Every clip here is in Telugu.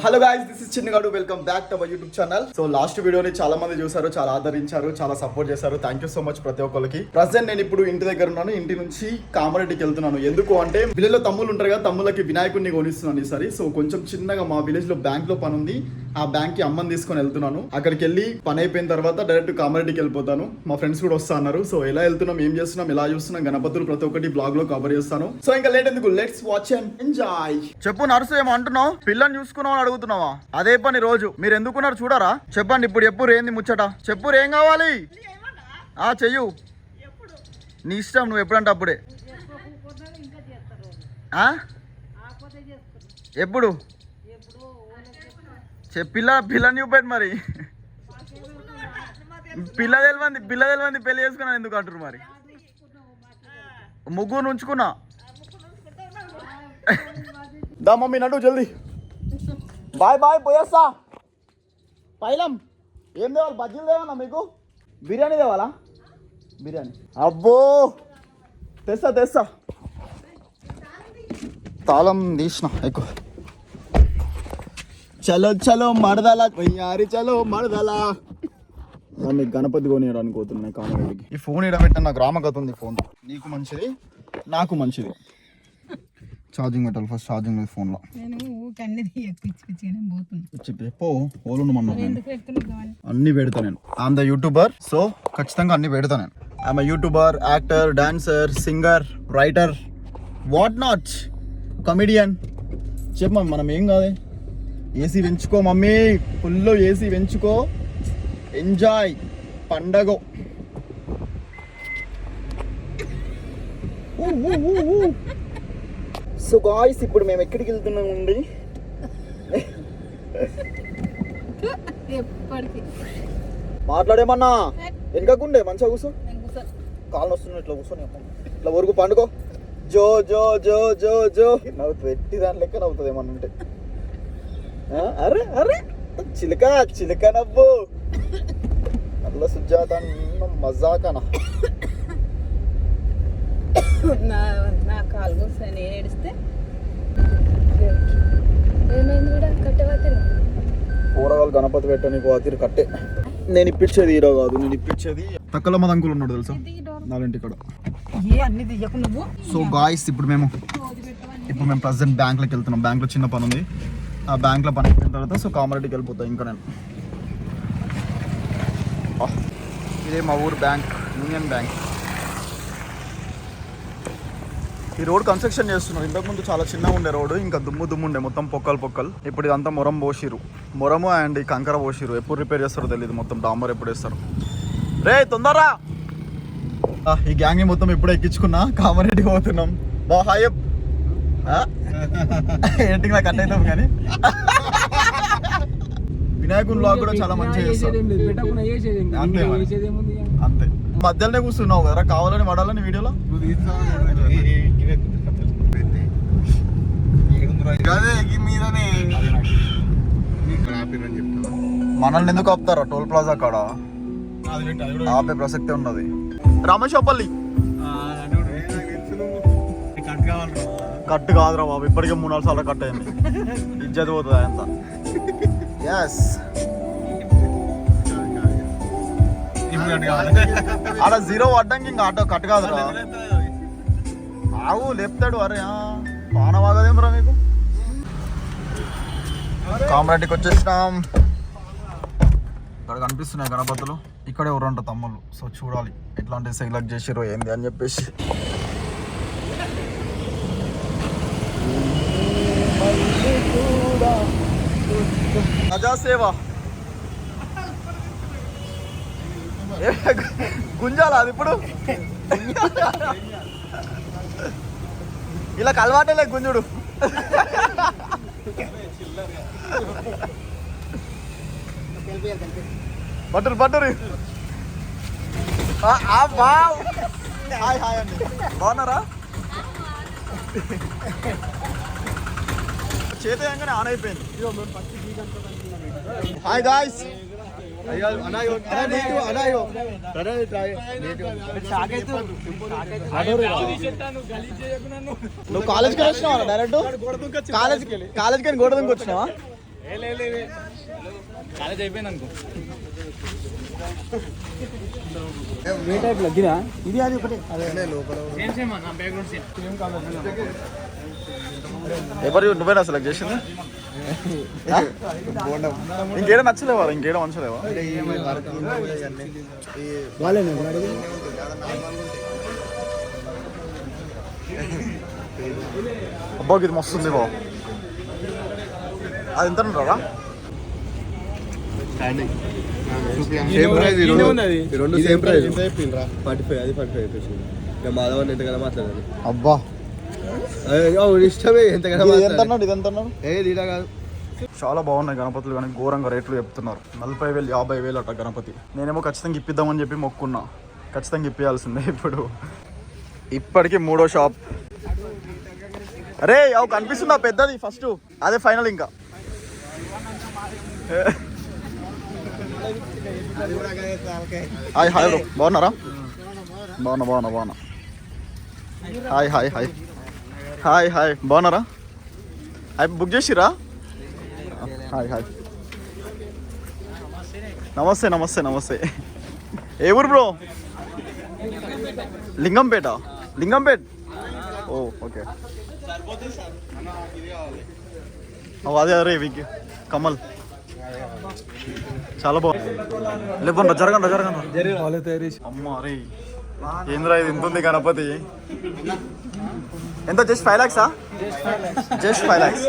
Hello guys this is చిన్నగాడు welcome back to my YouTube channel so last వీడియోని చాలా మంది చూసారు చాలా ఆదరించారు చాలా సపోర్ట్ చేశారు. థ్యాంక్ యూ సో మచ్ ప్రతి ఒక్కరికి. ప్రజెంట్ నేను ఇప్పుడు ఇంటి దగ్గర ఉన్నాను ఇంటి నుంచి కామారెడ్డికి వెళ్తున్నాను. ఎందుకు అంటే విలేజ్లో తమ్ముళ్ళు ఉంటారు కదా తమ్ముళ్ళకి వినాయకుడిని కొనిస్తున్నాను ఈసారి సో కొంచెం చిన్నగా మా విలేజ్లో బ్యాంక్లో పని ఉంది. ఆ బ్యాంక్కి అమ్మని తీసుకొని వెళ్తున్నాను. అక్కడికి వెళ్ళి పని అయిపోయిన తర్వాత డైరెక్ట్ కామారెడ్డికి వెళ్ళిపోతాను. మా ఫ్రెండ్స్ కూడా వస్తా అన్నారు. సో ఎలా వెళ్తున్నాం ఏం చేస్తున్నాం ఎలా చూస్తున్నాం గణపతులు ప్రతి ఒక్కటి బ్లాగ్లో కవర్ చేస్తాను. సో ఇంకా లేట్ ఎందుకు? లెట్స్ వాచ్ అండ్ ఎంజాయ్ చెప్పు నర్సు ఏమో పిల్లని చూసుకున్నావు అడుగుతున్నావా? అదే పని రోజు. మీరు ఎందుకున్నారు చూడరా? చెప్పండి ఇప్పుడు ఎప్పుడు ఏంది ముచ్చట? చెప్పు ఏం కావాలి? ఆ చెయ్యు. నీ ఇష్టం నువ్వు ఎప్పుడంటే అప్పుడే. ఆ? ఎప్పుడు? చె- పిల్ల పిల్లని చూపెట్టు మరి. పిల్ల తెలివంది పిల్ల తెలివంది పెళ్ళి చేసుకున్నాను ఎందుకు అంటారు మరి? ముగ్గురు ఉంచుకున్నా దా మమ్మీ నడు జల్దీ. బాయ్ బాయ్ పోయేస్తా. పైలం ఏం తేవాలి? బజ్జీలు తేవాలా మీకు? బిర్యానీ తేవాలా? బిర్యానీ. అబ్బో! తెస్తా తెస్తా. తాళం తీసిన ఎక్కువ. చలో చలో మరదల వయ్యారి చలో మరదల. నన్ను గణపతి కొనియడం అనుకోతున్నాను కామారెడ్డికి. ఈ ఫోన్ ఇడబెట్టిన నాకు రామకథ ఉంది ఫోన్ నీకు మంచిది నాకు మంచిది. ఛార్జింగ్ పెట్టాలి ఫస్ట్ ఛార్జింగ్ లేదు ఫోన్లో నేను ఊరికి అన్ని పిచ్చి పిచ్చిగానే పోతున్నా. చెప్పి పో పెడతా నేను. ఐఎమ్ ద యూట్యూబర్ సో ఖచ్చితంగా అన్ని పెడతా నేను. I'm YouTuber actor dancer singer writer what not comedian చెప్పమ్మా మనం ఏం కాదే? ఏసీ పెంచుకో మమ్మీ. ఫుల్ ఏసీ పెంచుకో. ఎంజాయ్ పండగ. సో గాయస్ ఇప్పుడు మేము ఎక్కడికి వెళ్తున్నామండి మాట్లాడేమన్నా? వెనకకుండే మంచిగా కూర్చో. కాళ్ళు వస్తున్నాయి ఇట్లా కూర్చొని ఇట్లా వరకు పండుకో. జో జో జో జో జో. నవ్వుతుంది ఎట్టి దాని లెక్క నవ్వుతుంది ఏమన్నా ఉంటే. అరే అరే. చిలక చిలక నవ్వు. నల్ల సుజాత మజాకనా. నా నా కాలు కూర్చొని నేను ఏడిస్తే ఏమైంది కూడా? కట్టవతలు కూరగాయలు గణపతి పెట్టని పోతిరి కట్టే. నేను ఇప్పించేది హీరో కాదు నేను ఇప్పించేది తక్కల మదంకులు ఉన్నాడు తెలుసా? నాలుంటి ఇక్కడ సో గాయస్ ఇప్పుడు మేము ఇప్పుడు మేము ప్రజెంట్ బ్యాంక్లోకి వెళ్తున్నాం. బ్యాంక్లో చిన్న పని ఉంది ఆ బ్యాంక్లో పని అయిపోయిన తర్వాత సో కామారెడ్డికి వెళ్ళిపోతాం ఇంకా నేను. ఇదే మా ఊరు బ్యాంక్ యూనియన్ బ్యాంక్ ఈ రోడ్ కన్స్ట్రక్షన్ చేస్తున్నారు. ఇంతకుముందు చాలా చిన్నగా ఉండే రోడ్డు ఇంకా దుమ్ము దుమ్ము ఉండే మొత్తం పొక్కలు పొక్కలు. ఇప్పుడు ఇదంతా మొరం పోసిరు మొరము అండ్ ఈ కంకర పోసిరు ఎప్పుడు రిపేర్ చేస్తారో తెలియదు మొత్తం డాంబర్ ఎప్పుడు వేస్తారు. రే తొందరరా! ఆ, ఈ గ్యాంగ్ మొత్తం ఎప్పుడు ఎక్కించుకున్నా. కామారెడ్డి పోతున్నాం. బా హాయ్ ఎడిటింగ్ నాకు కట్ అవుతాం కానీ. వినాయకుని బ్లాగ్ కూడా చాలా మంచిగా ఇంకా. అంతే? అంతే. మధ్యలోనే కూర్చున్నావు కదా కావాలని పడాలని వీడియోలో? మనల్ని ఎందుకు ఆపుతారా? టోల్ ప్లాజా కాడ? ఆపే ప్రసక్తే ఉన్నది. రామేశ్వపల్లి కట్ కాదురా బాబు ఇప్పటికే మూడు నాలుగు సార్లు కట్ అయింది. ఇజ్జత్ పోతుంది అంత ఎస్ అలా జీరో పడ్డానికి ఇంకా ఆటో కట్ కాదురా. ఆవు లేపుతాడు అరే ఆ, పాన వాగదేమరా మీకు? కామరెడ్డికి వచ్చేసినాం. ఇక్కడ కనిపిస్తున్నాయి గణపతులు. ఇక్కడే ఎవరంట తమ్ముళ్ళు. సో చూడాలి ఎట్లాంటి సెలెక్ట్ చేసిరో ఏంది అని చెప్పేసి. ప్రజాసేవ. గుంజాలా అది ఇప్పుడు? ఇలా అలవాటేలే గుంజుడు. పట్టురు పట్టురు వావ్. హాయ్ హాయ్ అండి. బాగున్నారా? చేతి ఆన్ అయిపోయింది. హాయ్ గాయ్స్ నువ్వు కాలేజ్కి వచ్చినావా డైరెక్ట్ కాలేజ్ కాలేజ్కి గోడ దుంకి వచ్చినావా? కాలేజ్ అయిపోయింది అనుకో సేమ్ సేమ్ నా బ్యాక్గ్రౌండ్ సేమ్ ఎవరు నువ్వేనా సెలెక్ట్ చేసింది? ఇంకేడ నచ్చలేవా? ఇంకేడ మంచలేవా? అబ్బా ఇది మస్తు ఉంది బా అది ఎంత రా సేమ్ ప్రైస్ ఈ రెండు. ఈ రెండు సేమ్ ప్రైస్ ఫార్టీ ఫైవ్ అది ఫార్టీ ఫైవ్ ఎంతకన్నా మాట్లాడాలి అబ్బా. ఇష్టమే కాదు. చాలా బాగున్నాయి గణపతులు కానీ ఘోరంగా రేట్లు చెప్తున్నారు. నలభై వేలు యాభై వేలు అట గణపతి. నేనేమో ఖచ్చితంగా ఇప్పిద్దామని చెప్పి మొక్కున్నా. ఖచ్చితంగా ఇప్పియాల్సిందే ఇప్పుడు. ఇప్పటికి మూడో షాప్. అరే అవు కనిపిస్తుందా? పెద్దది ఫస్ట్. అదే ఫైనల్ ఇంకా. హాయ్ హాయ్ బాగున్నారా? బాగున్నా బాగున్నా బాగున్నా. Hi hi hi. Hi hi. బాగున్నారా? హాయ్ బుక్ చేసిరా హాయ్ హాయ్. నమస్తే నమస్తే నమస్తే. ఏ ఊరు బ్రో? లింగంపేట. లింగంపేట్? ఓ ఓకే. అదే అరే వికి కమల్. చాలా బాగుంది లేపండి జరగండి జరగండి. అమ్మ అరే. ఏంద్రా ఇది ఉంది గణపతి? ఎంత? జస్ట్ ఫైవ్ ల్యాక్సా జస్ట్ ఫైవ్ ల్యాక్స్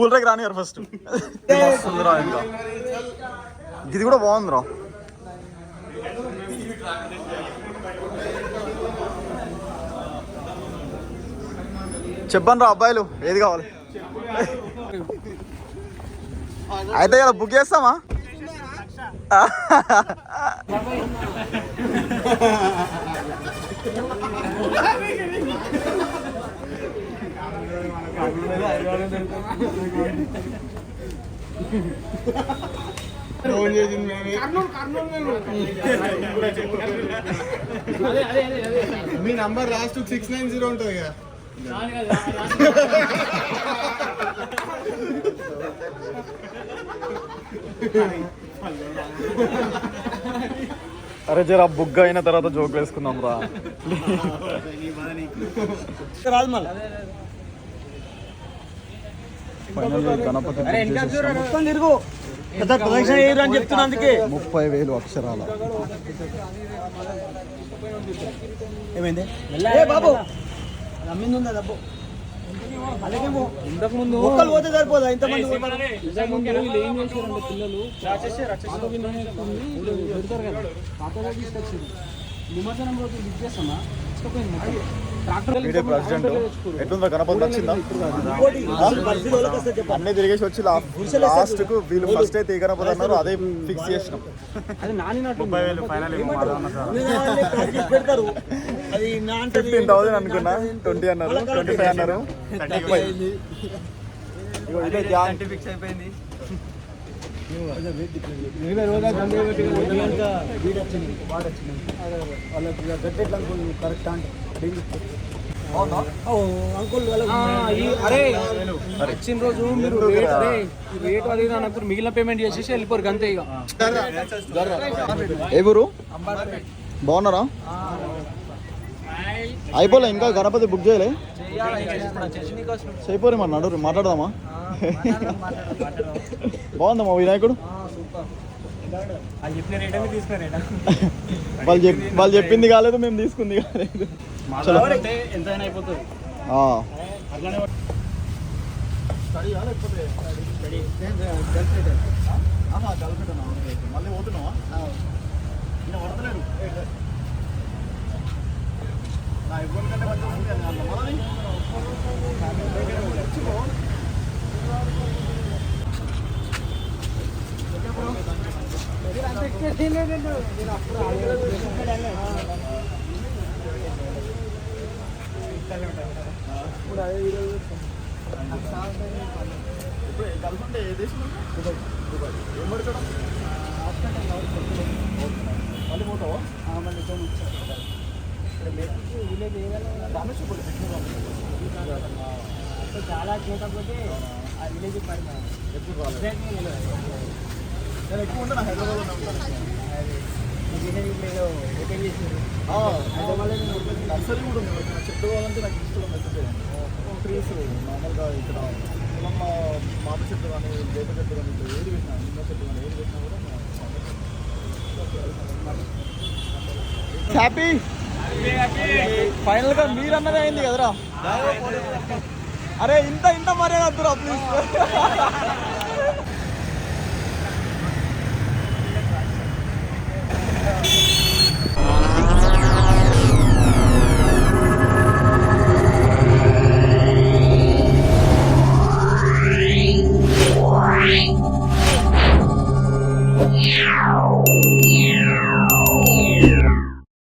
ఊళ్ళకి రానివారు ఫస్ట్ వస్తుందిరా ఇంకా ఇది కూడా బాగుందిరా. చెప్పండి రా అబ్బాయిలు ఏది కావాలి? అయితే ఇలా బుక్ చేస్తామా? మీ number last six nine zero ఉంటుంది కదా. అరే జర బుగ్గ అయిన తర్వాత జోక్ వేసుకుందాం రా. ఫైనల్ గణపతి. ముప్పై వేలు అక్షరాల. ఒక్కరు పోతే సరిపోదా? ఇంతమంది నిమజ్జనం రోజు లిఫ్ట్ వీడియో ప్రెసిడెంట్ ఎట్లుందో గణపతి నచ్చిందా? అన్ని తిరిగేసి వచ్చి లాస్ట్కు వీళ్ళు ఫస్ట్ అయితే ఈ గణపతి అన్నారు అదే ఫిక్స్ చేసినాం. అది నానినట్టు ముప్పై వేలు ఫైనల్ పెడతారు అది నా అంటే ఫిఫ్టీన్ థౌసండ్ అనుకున్నా ట్వంటీ అన్నారు ట్వంటీ ఫైవ్ అన్నారు. ఇరవై రోజులు గంట పెట్టి వీడు వచ్చింది వాడు వచ్చింది వాళ్ళకి గట్టెట్లు అంకుల్ కరెక్ట్ అంటే అంకుల్ అరే వచ్చిన రోజు మీరు రేట్ అడిగిన మిగిలిన పేమెంట్ చేసేసి వెళ్ళిపోరు అంతే ఇక ఏ ఊరు బాగున్నారా? అయిపోలే ఇంకా గణపతి బుక్ చేయలే. చేయపోరే మరి నడు మాట్లాడదామా? బాగుందా మా వినాయకుడు? వాళ్ళు చెప్ వాళ్ళు చెప్పింది కాలేదు మేము తీసుకుంది కాలేదు. మళ్ళీ పోతున్నావా? ఇబ్బంది కంటే కొంచెం ఇప్పుడు అంటే ఏ దేశం ఏం పడతాడు మళ్ళీ పోతావా సో చాలా చేయకపోతే ఆ విలేజ్ పడిన ఎప్పుడు నేను ఎక్కువ ఉంటాను హైదరాబాద్లో నర్సరీ కూడా ఉంది నాకు చెట్టు కావాలంటే నాకు ఇష్టం నచ్చుతాయి ట్రీస్ నార్మల్గా ఇక్కడ పొలం మామిడి చెట్టు కానీ వేప చెట్టు కానీ ఇక్కడ ఏది పెట్టినా నిమ్మ చెట్టు కానీ ఏది పెట్టినా కూడా హ్యాపీ ఫైనల్గా మీరు అన్నది అయింది కదరా? అరే ఇంత ఇంత మర్యాద వద్దురా ప్లీజ్